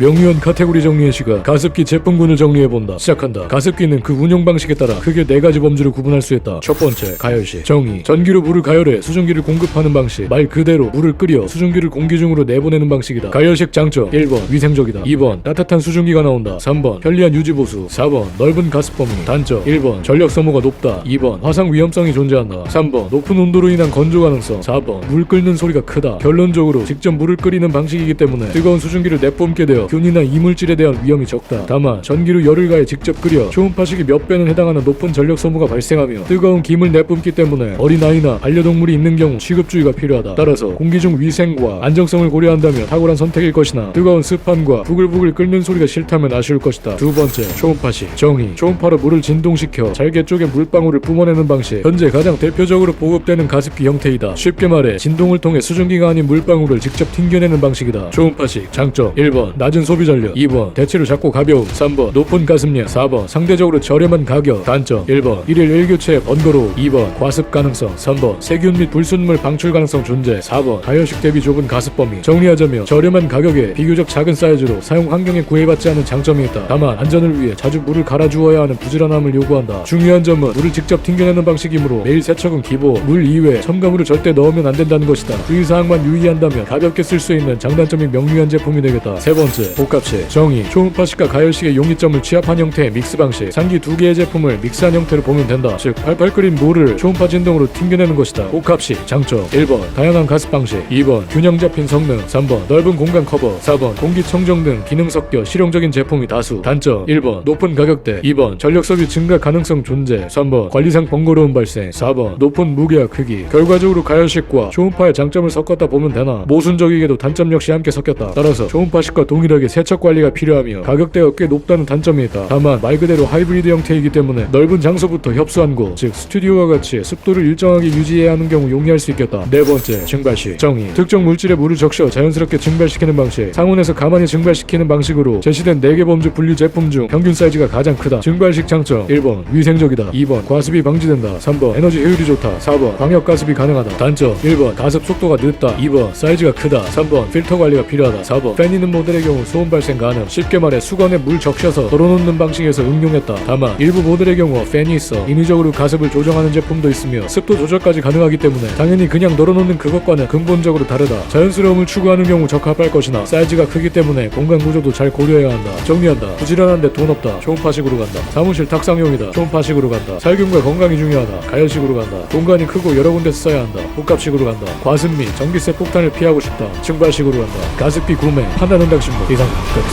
명의원 카테고리 정리의 시간. 가습기 제품군을 정리해본다. 시작한다. 가습기는 그 운영 방식에 따라 크게 네 가지 범주를 구분할 수 있다. 첫 번째 가열시. 정의. 전기로 물을 가열해 수증기를 공급하는 방식. 말 그대로 물을 끓여 수증기를 공기 중으로 내보내는 방식이다. 가열식 장점. 1번 위생적이다. 2번 따뜻한 수증기가 나온다. 3번 편리한 유지보수. 4번 넓은 가습 범위. 단점. 1번 전력 소모가 높다. 2번 화상 위험성이 존재한다. 3번 높은 온도로 인한 건조 가능성. 4번 물 끓는 소리가 크다. 결론적으로 직접 물을 끓이는 방식이기 때문에 뜨거운 수증기를 내뿜게 되어 균이나 이물질에 대한 위험이 적다. 다만 전기로 열을 가해 직접 끓여 초음파식이 몇 배는 해당하는 높은 전력 소모가 발생하며 뜨거운 김을 내뿜기 때문에 어린아이나 반려동물이 있는 경우 취급주의가 필요하다. 따라서 공기 중 위생과 안정성을 고려한다면 탁월한 선택일 것이나 뜨거운 습한과 부글부글 끓는 소리가 싫다면 아쉬울 것이다. 두 번째 초음파식. 정의. 초음파로 물을 진동시켜 잘게 쪼개 물방울을 뿜어내는 방식. 현재 가장 대표적으로 보급되는 가습기 형태이다. 쉽게 말해 진동을 통해 수증기가 아닌 물방울을 직접 튕겨내는 방식이다. 초음파식. 장점. 1번 낮은 소비 전력 2번. 대체로 작고 가벼움. 3번. 높은 가습량 4번. 상대적으로 저렴한 가격. 단점. 1번. 1일 1교체 번거로움 2번. 과습 가능성. 3번. 세균 및 불순물 방출 가능성 존재. 4번. 가열식 대비 좁은 가습 범위. 정리하자면 저렴한 가격에 비교적 작은 사이즈로 사용 환경에 구애받지 않은 장점이 있다. 다만 안전을 위해 자주 물을 갈아주어야 하는 부지런함을 요구한다. 중요한 점은 물을 직접 튕겨내는 방식이므로 매일 세척은 기본. 물 이외에 첨가물을 절대 넣으면 안 된다는 것이다. 주의사항만 유의한다면 가볍게 쓸 수 있는 장단점이 명료한 제품이 되겠다. 세 번째 복합식 정의 초음파식과 가열식의 용이점을 취합한 형태의 믹스 방식. 상기 두 개의 제품을 믹스한 형태로 보면 된다. 즉 팔팔 끓인 물을 초음파 진동으로 튕겨내는 것이다. 복합식 장점. 1번. 다양한 가습 방식. 2번. 균형 잡힌 성능. 3번. 넓은 공간 커버. 4번. 공기청정 등 기능 섞여 실용적인 제품이 다수. 단점. 1번. 높은 가격대. 2번. 전력 소비 증가 가능성 존재. 3번. 관리상 번거로운 발생. 4번. 높은 무게와 크기. 결과적으로 가열식과 초음파의 장점을 섞었다 보면 되나? 모순적이게도 단점 역시 함께 섞였다. 따라서 초음파식과 동일 하게 세척 관리가 필요하며 가격대가 꽤 높다는 단점이 있다. 다만 말 그대로 하이브리드 형태이기 때문에 넓은 장소부터 협소한 곳 즉 스튜디오와 같이 습도를 일정하게 유지해야 하는 경우 용이할 수 있겠다. 네 번째 증발식 정의. 특정 물질에 물을 적셔 자연스럽게 증발시키는 방식. 상온에서 가만히 증발시키는 방식으로 제시된 4개 범주 분류 제품 중 평균 사이즈가 가장 크다. 증발식 장점. 1번 위생적이다. 2번 과습이 방지된다. 3번 에너지 효율이 좋다. 4번 광역 가습이 가능하다. 단점. 1번 가습 속도가 늦다. 2번 사이즈가 크다. 3번 필터 관리가 필요하다. 4번 팬 있는 모델의 경우 소음 발생 가능. 쉽게 말해 수건에 물 적셔서 덜어놓는 방식에서 응용했다. 다만 일부 모델의 경우 팬이 있어 인위적으로 가습을 조정하는 제품도 있으며 습도 조절까지 가능하기 때문에 당연히 그냥 널어놓는 그것과는 근본적으로 다르다. 자연스러움을 추구하는 경우 적합할 것이나 사이즈가 크기 때문에 공간 구조도 잘 고려해야 한다. 정리한다. 부지런한데 돈 없다. 초음파식으로 간다. 사무실 탁상용이다. 초음파식으로 간다. 살균과 건강이 중요하다. 가열식으로 간다. 공간이 크고 여러 군데서 써야 한다. 복합식으로 간다. 과습 및 전기세 폭탄을 피하고 싶다. 증발식으로 간다. 가습기 구매. 판단은 당신 목 Wie gesagt,